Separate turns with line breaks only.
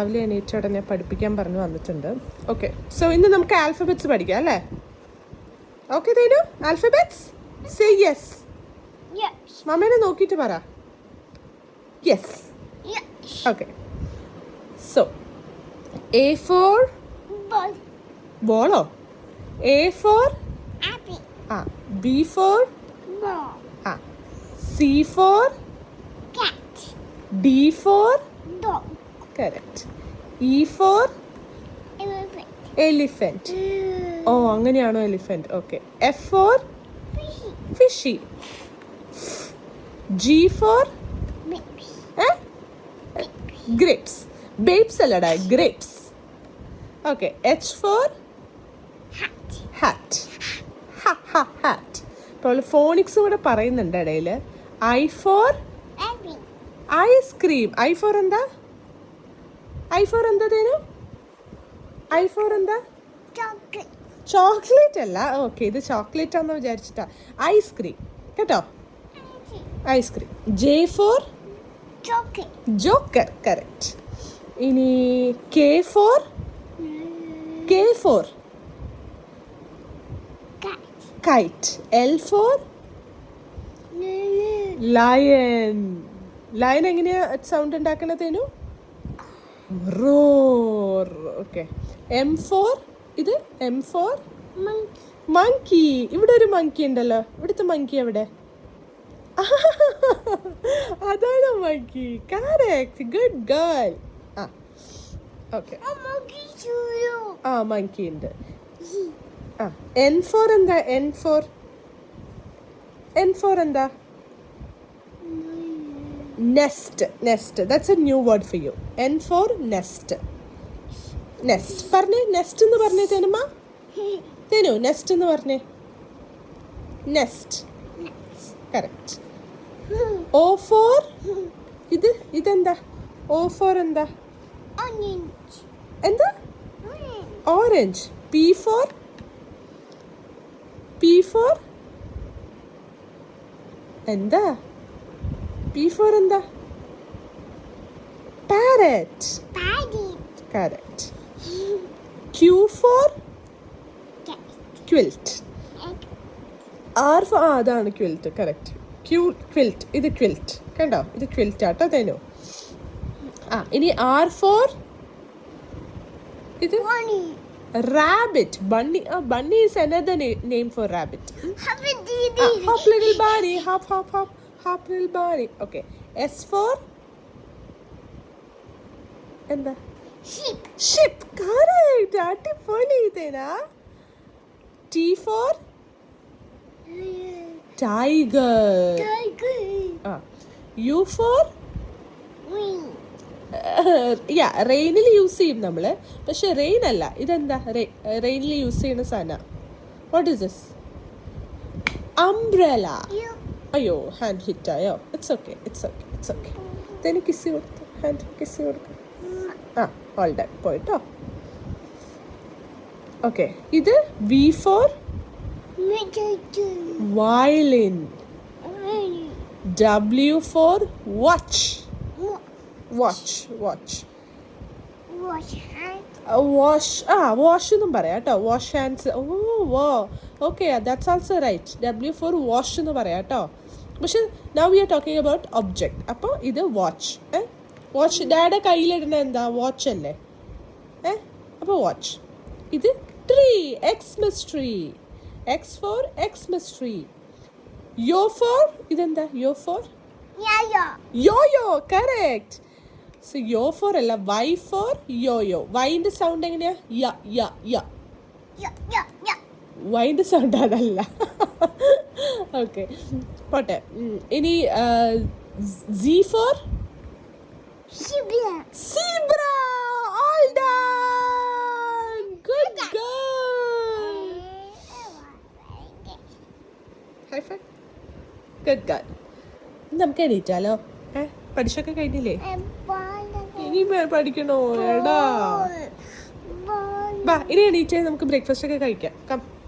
രാവിലെ എണീറ്റ ഉടനെ പഠിപ്പിക്കാൻ പറഞ്ഞു വന്നിട്ടുണ്ട് ഓക്കെ സോ ഇന്ന് നമുക്ക് ആൽഫബെറ്റ്സ് പഠിക്കാം അല്ലേ okay Thenu alphabets say yes. മമ്മേനെ നോക്കിയിട്ട് പറ yes. Okay so A for. ബോളോ A for. Ah B for. Ah C for. D for
Dog.
Correct E for
elephant
elephant ഓ അങ്ങനെയാണോ elephant okay F for fishy G for. Grapes ബേപ്സ് അല്ലടാ grapes okay H for hat hat ഇപ്പോൾ phonics കൂടെ പറയുന്നുണ്ട് ഇടയിൽ I for ice cream I for എന്താ? I for എന്താ തേനു? I for എന്താ. Chocolate. അല്ല. ഓക്കെ ഇത് ചോക്ലേറ്റ് ആണെന്ന് വിചാരിച്ചിട്ടാ. ഐസ്ക്രീം കേട്ടോ? Ice cream. J for. Joker. Correct. ഇനി K for? K for. Kite. L for? Lion lion എങ്ങനെയാ സൗണ്ട് ഉണ്ടാക്കണതേനു റോർ ഓക്കെ എം ഫോർ ഇത് എം ഫോർ. മങ്കി ഇവിടെ ഒരു മങ്കി ഉണ്ടല്ലോ. ഇവിടുത്തെ മങ്കി എവിടെ? അതാണ് monkey correct good girl ah. Okay. ആ മങ്കി ഉണ്ട്. ആ. എൻ ഫോർ എന്താ? എൻ ഫോർ എൻ ഫോർ എന്താ? Nest nest that's a new word for you N for nest nest പറഞ്ഞേ നെസ്റ്റ് എന്ന് പറഞ്ഞേ തേനുമ തേനു നെസ്റ്റ് എന്ന് പറഞ്ഞേ. നെസ്റ്റ് കറക്റ്റ് ഓ ഫോർ ഇത് ഇതെന്താ? ഓ ഫോർ എന്താ?
Orange.
എന്താ?
Orange.
Orange P for P for എന്താ? പി ഫോർ എന്താ? Parrot. Correct Q for quilt R for ആ അതാണ് ക്വിൽറ്റ് കറക്റ്റ് ക്യൂ ക്വിൽറ്റ് ഇത് ക്വിൽറ്റ് കണ്ടോ? ഇത് ക്വിൽറ്റ് ആട്ടോ തേനോ. ആ ഇനി ആർ ഫോർ ഇത്? റാബിറ്റ് ബണ്ണി ആ bunny is another name for rabbit
Happy
little Barry hop hop hop little Barry. Okay S for എന്താ?
ഷിപ്പ്
ഷിപ്പ് കറക്റ്റ് അടിപൊളി ഇതേനാ ടി ഫോർ ടൈഗർ. ആ. U for. യാ റെയിനിൽ യൂസ് ചെയ്യും നമ്മൾ പക്ഷെ റെയിൻ അല്ല. ഇതെന്താ? റെയിനിൽ യൂസ് ചെയ്യുന്ന സാധനം. What is this umbrella. അയ്യോ hand ഹിറ്റായോ it's okay it's okay it's okay ഇതെനിക്ക് കിസ് കൊടുത്തു ഹാൻഡ് കിസ് കൊടുക്കും. ആ ഓൾ ഡൺ പോയിട്ടോ. ഓക്കെ ഇത് V for. Violin W for watch watch watch
hand.
Wash ah wash എന്നും പറയാം കേട്ടോ. Wash hands oh wow. Okay that's also right W for wash എന്ന് പറയാം കേട്ടോ. പക്ഷെ now we are talking about object അപ്പോൾ ഇത് വാച്ച് ഏ? വാച്ച് ഡാഡ കയ്യിലിടുന്ന എന്താ? വാച്ച് അല്ലേ? ഏ? അപ്പോൾ വാച്ച് ഇത് tree Xmas tree X for Xmas tree yo for ഇതെന്താ? Yo for
yo yo
yoyo correct so yo for അല്ല വൈ ഫോർ യോ യോ വൈന്റെ സൗണ്ട് എങ്ങനെയാ? യ യ യ. വൈന്റെ സൗണ്ട് അതല്ല. ഓക്കെ പോട്ടെ. ഇനി Z for
Shibla.
Zebra all done good girl high five good girl നമുക്ക് എണീറ്റാലോ? ഏ പഠിച്ചൊക്കെ കഴിഞ്ഞില്ലേ? പഠിക്കണോ? എടാ. ബാ ഇനി എണീറ്റേ നമുക്ക് ബ്രേക്ക്ഫാസ്റ്റ് ഒക്കെ കഴിക്കാം. കം